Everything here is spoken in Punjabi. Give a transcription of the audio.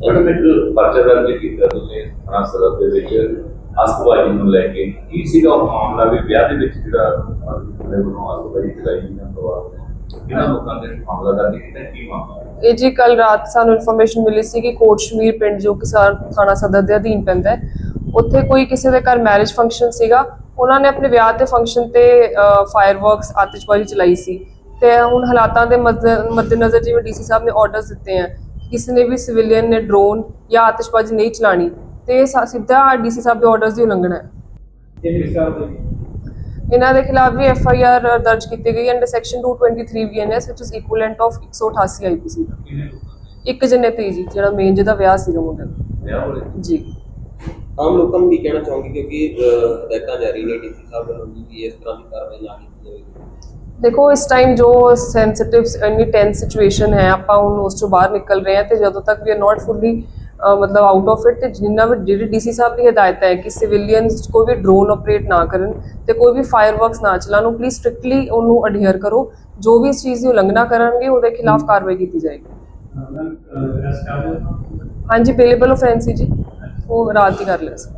ਮੈਡਮ ਇੱਕ ਪਰਚਾ ਦਰਜ ਕੀਤਾ ਤੁਸੀਂ ਥਾਣਾ ਸਦਰ ਦੇ ਵਿੱਚ ਅਸਤਵਾਜੀ ਨੂੰ ਲੈ ਕੇ। ਕੀ ਸੀਗਾ ਉਹ ਮਾਮਲਾ ਵੀ ਵਿਆਹ ਦੇ ਵਿੱਚ ਜਿਹੜਾ ਉਹਦੇ ਵੱਲੋਂ ਅਸਤਵਾਜੀ ਚਲਾਈ ਗਈ ਪਰਿਵਾਰ ਨੇ ਲੋਕਾਂ ਦੇ ਮਾਮਲਾ ਦਰਜ ਕੀਤਾ? ਕੀ ਮਾਮਲਾ? ਇਹ ਜੀ ਕੱਲ ਰਾਤ ਸਾਨੂੰ ਇਨਫੋਰਮੇਸ਼ਨ ਮਿਲੀ ਸੀ ਕਿ ਕੋਟ ਸ਼ਮੀਰ ਪਿੰਡ ਜੋ ਕਿ ਥਾਣਾ ਸਦਰ ਦੇ ਅਧੀਨ ਪੈਂਦਾ ਹੈ, ਉੱਥੇ ਕੋਈ ਕਿਸੇ ਦੇ ਘਰ ਮੈਰਿਜ ਫੰਕਸ਼ਨ ਸੀਗਾ। ਉਹਨਾਂ ਨੇ ਆਪਣੇ ਵਿਆਹ ਤੇ ਫੰਕਸ਼ਨ ਤੇ ਫਾਇਰਵਰਕਸ ਆਤਿਸ਼ਬਾਜ਼ੀ ਚਲਾਈ ਸੀ। ਤੇ ਹੁਣ ਹਾਲਾਤਾਂ ਦੇ ਮੱਦ- ਮੱਦੇਨਜ਼ਰ ਜਿਵੇਂ ਡੀਸੀ ਸਾਹਿਬ ਨੇ ਆਰਡਰਸ ਦਿੱਤੇ ਆ ਕਿਸੇ ਨੇ ਵੀ ਸਿਵਿਲੀਅਨ ਨੇ ਡਰੋਨ ਜਾਂ ਆਤਿਸ਼ਬਾਜ਼ੀ ਨਹੀਂ ਚਲਾਣੀ ਤੇ ਸਿੱਧਾ ਡੀਸੀ ਸਾਹਿਬ ਦੇ ਆਰਡਰਸ ਦੀ ਉਲੰਘਣਾ ਹੈ। ਇਹਨਾਂ ਦੇ ਖਿਲਾਫ ਵੀ ਐਫ ਆਈ ਆਰ ਦਰਜ ਕੀਤੀ ਗਈ under section 223 BNS which is equivalent of 188 IPC ਦਾ। ਇੱਕ ਜਣੇ ਤੇ ਜੀ ਜਿਹੜਾ ਮੇਨ ਜਿਹਦਾ ਵਿਆਹ ਸੀਗਾ ਮੁੰਡੇ ਦਾ। ਜੀ। ਆਮ ਲੋਕਾਂ ਨੂੰ ਕੀ ਕਹਿਣਾ ਚਾਹੋਗੇ? ਕਿਉਂਕਿ ਹਦਾਇਤਾਂ ਜਾਰੀ ਨੇ ਡੀਸੀ ਸਾਹਿਬ ਵੱਲੋਂ ਵੀ ਕਿ ਇਸ ਤਰ੍ਹਾਂ ਦੀ ਕਾਰਵਾਈ ਨਾ ਕੀਤੀ ਜਾਵੇਗੀ ਦੇਖੋ ਇਸ ਟਾਈਮ ਜੋ ਸੈਂਸਿਟਿਵ ਇੰਨੀ ਟੈਂਸ ਸਿਚੁਏਸ਼ਨ ਹੈ ਆਪਾਂ ਹੁਣ ਉਸ ਤੋਂ ਬਾਹਰ ਨਿਕਲ ਰਹੇ ਹਾਂ ਤੇ ਜਦੋਂ ਤੱਕ ਵੀ ਆਰ ਨਾਟ ਫੁੱਲੀ ਮਤਲਬ ਆਊਟ ਆਫ ਇਟ ਤੇ ਜਿੰਨਾ ਵੀ ਜਿਹੜੀ ਡੀਸੀ ਸਾਹਿਬ ਦੀ ਹਦਾਇਤ ਹੈ ਕਿ ਸਿਵਿਲੀਅਨਸ ਕੋਈ ਵੀ ਡਰੋਨ ਆਪਰੇਟ ਨਾ ਕਰਨ ਤੇ ਕੋਈ ਵੀ ਫਾਇਰਵਰਕਸ ਨਾ ਚਲਾਉਣ ਉਹ ਪਲੀਜ਼ ਸਟ੍ਰਿਕਟਲੀ ਉਹਨੂੰ ਅਡਹੀਅਰ ਕਰੋ। ਜੋ ਵੀ ਇਸ ਚੀਜ਼ ਦੀ ਉਲੰਘਣਾ ਕਰਨਗੇ ਉਹਦੇ ਖਿਲਾਫ ਕਾਰਵਾਈ ਕੀਤੀ ਜਾਏਗੀ। ਹਾਂਜੀ ਬੇਲੇਬਲ ਆਫੈਂਸ ਜੀ ਉਹ ਰਾਤ ਹੀ ਕਰ ਲਿਆ ਸੀ।